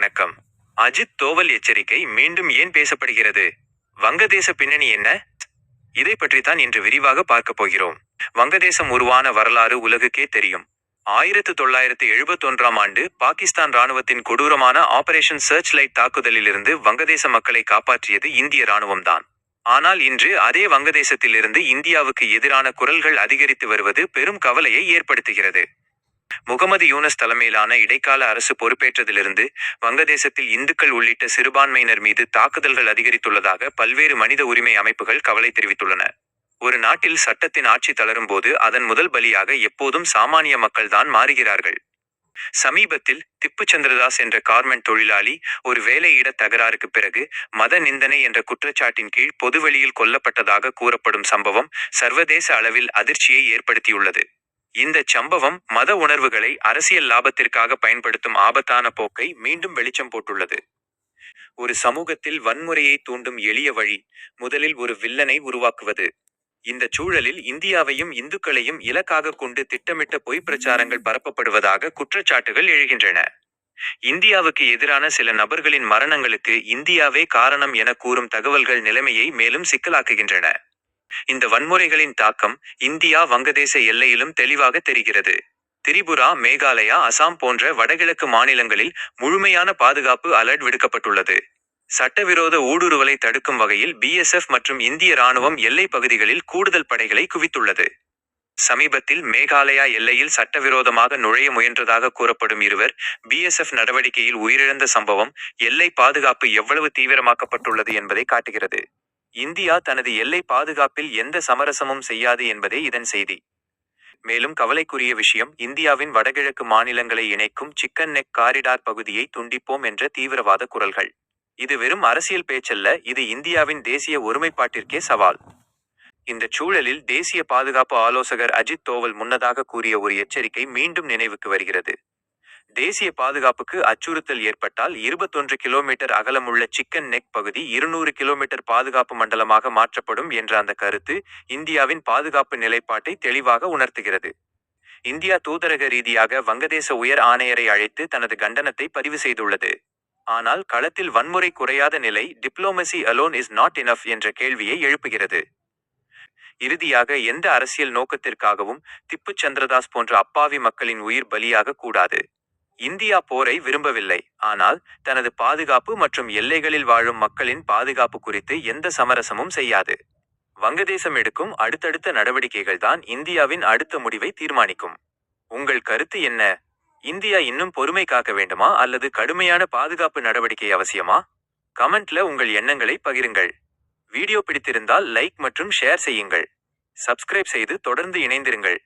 வணக்கம். அஜித் தோவல் எச்சரிக்கை மீண்டும் ஏன் பேசப்படுகிறது? வங்கதேச பின்னணி என்ன? இதை பற்றித்தான் இன்று விரிவாக பார்க்க போகிறோம். வங்கதேசம் உருவான வரலாறு உலகுக்கே தெரியும். ஆயிரத்து தொள்ளாயிரத்து எழுபத்தொன்றாம் ஆண்டு பாகிஸ்தான் ராணுவத்தின் கொடூரமான ஆபரேஷன் சர்ச் லைட் தாக்குதலிலிருந்து வங்கதேச மக்களை காப்பாற்றியது இந்திய ராணுவம்தான் ஆனால் இன்று அதே வங்கதேசத்திலிருந்து இந்தியாவுக்கு எதிரான குரல்கள் அதிகரித்து வருவது பெரும் கவலையை ஏற்படுத்துகிறது. முகமது யூனஸ் தலைமையிலான இடைக்கால அரசு பொறுப்பேற்றதிலிருந்து வங்கதேசத்தில் இந்துக்கள் உள்ளிட்ட சிறுபான்மையினர் மீது தாக்குதல்கள் அதிகரித்துள்ளதாக பல்வேறு மனித உரிமை அமைப்புகள் கவலை தெரிவித்துள்ளன. ஒரு நாட்டில் சட்டத்தின் ஆட்சி தளரும்போது அதன் முதல் பலியாக எப்போதும் சாமானிய மக்கள்தான் மாறுகிறார்கள். சமீபத்தில் திப்பு சந்திரதாஸ் என்ற கார்மெண்ட் தொழிலாளி ஒரு வேலையிட தகராறுக்கு பிறகு மத நிந்தனை என்ற குற்றச்சாட்டின் கீழ் பொதுவெளியில் கொல்லப்பட்டதாக கூறப்படும் சம்பவம் சர்வதேச அளவில் அதிர்ச்சியை ஏற்படுத்தியுள்ளது. இந்த சம்பவம் மத உணர்வுகளை அரசியல் லாபத்திற்காக பயன்படுத்தும் ஆபத்தான போக்கை மீண்டும் வெளிச்சம் போட்டுள்ளது. ஒரு சமூகத்தில் வன்முறையை தூண்டும் எளிய வழி முதலில் ஒரு வில்லனை உருவாக்குவது. இந்த சூழலில் இந்தியாவையும் இந்துக்களையும் இலக்காக கொண்டு திட்டமிட்ட பொய் பிரச்சாரங்கள் பரப்பப்படுவதாக குற்றச்சாட்டுகள் எழுகின்றன. இந்தியாவுக்கு எதிரான சில நபர்களின் மரணங்களுக்கு இந்தியாவே காரணம் என கூறும் தகவல்கள் நிலைமையை மேலும் சிக்கலாக்குகின்றன. இந்த வன்முறைகளின் தாக்கம் இந்தியா வங்கதேச எல்லையிலும் தெளிவாக தெரிகிறது. திரிபுரா மேகாலயா அசாம் போன்ற வடகிழக்கு மாநிலங்களில் முழுமையான பாதுகாப்பு அலர்ட் விடுக்கப்பட்டுள்ளது. சட்டவிரோத ஊடுருவலை தடுக்கும் வகையில் பிஎஸ்எஃப் மற்றும் இந்திய ராணுவம் எல்லைப் பகுதிகளில் கூடுதல் படைகளை குவித்துள்ளது. சமீபத்தில் மேகாலயா எல்லையில் சட்டவிரோதமாக நுழைய முயன்றதாக கூறப்படும் இருவர் பிஎஸ்எஃப் நடவடிக்கையில் உயிரிழந்த சம்பவம் எல்லை பாதுகாப்பு எவ்வளவு தீவிரமாக்கப்பட்டுள்ளது என்பதை காட்டுகிறது. இந்தியா தனது எல்லை பாதுகாப்பில் எந்த சமரசமும் செய்யாது என்பதே இதன் செய்தி. மேலும் கவலைக்குரிய விஷயம் இந்தியாவின் வடகிழக்கு மாநிலங்களை இணைக்கும் சிக்கன் நெக் காரிடார் பகுதியை துண்டிப்போம் என்ற தீவிரவாத குரல்கள். இது வெறும் அரசியல் பேச்சல்ல இது இந்தியாவின் தேசிய ஒருமைப்பாட்டிற்கே சவால். இந்த சூழலில் தேசிய பாதுகாப்பு ஆலோசகர் அஜித் தோவல் முன்னதாக கூறிய ஒரு எச்சரிக்கை மீண்டும் நினைவுக்கு வருகிறது. தேசிய பாதுகாப்புக்கு அச்சுறுத்தல் ஏற்பட்டால் இருபத்தொன்று கிலோமீட்டர் அகலமுள்ள சிக்கன் நெக் பகுதி இருநூறு கிலோமீட்டர் பாதுகாப்பு மண்டலமாக மாற்றப்படும் என்ற அந்த கருத்து இந்தியாவின் பாதுகாப்பு நிலைப்பாட்டை தெளிவாக உணர்த்துகிறது. இந்தியா தூதரக ரீதியாக வங்கதேச உயர் ஆணையரை அழைத்து தனது கண்டனத்தை பதிவு செய்துள்ளது. ஆனால் களத்தில் வன்முறை குறையாத நிலை diplomacy alone is not enough என்ற கேள்வியை எழுப்புகிறது. இறுதியாக எந்த அரசியல் நோக்கத்திற்காகவும் திப்பு சந்திரதாஸ் போன்ற அப்பாவி மக்களின் உயிர் பலியாக கூடாது. இந்தியா போரை விரும்பவில்லை. ஆனால் தனது பாதுகாப்பு மற்றும் எல்லைகளில் வாழும் மக்களின் பாதுகாப்பு குறித்து எந்த சமரசமும் செய்யாது. வங்கதேசம் எடுக்கும் அடுத்தடுத்த நடவடிக்கைகள் தான் இந்தியாவின் அடுத்த முடிவை தீர்மானிக்கும். உங்கள் கருத்து என்ன? இந்தியா இன்னும் பொறுமை காக்க வேண்டுமா அல்லது கடுமையான பாதுகாப்பு நடவடிக்கை அவசியமா? கமெண்ட்ல உங்கள் எண்ணங்களை பகிருங்கள். வீடியோ பிடித்திருந்தால் லைக் மற்றும் ஷேர் செய்யுங்கள். சப்ஸ்கிரைப் செய்து தொடர்ந்து இணைந்திருங்கள்.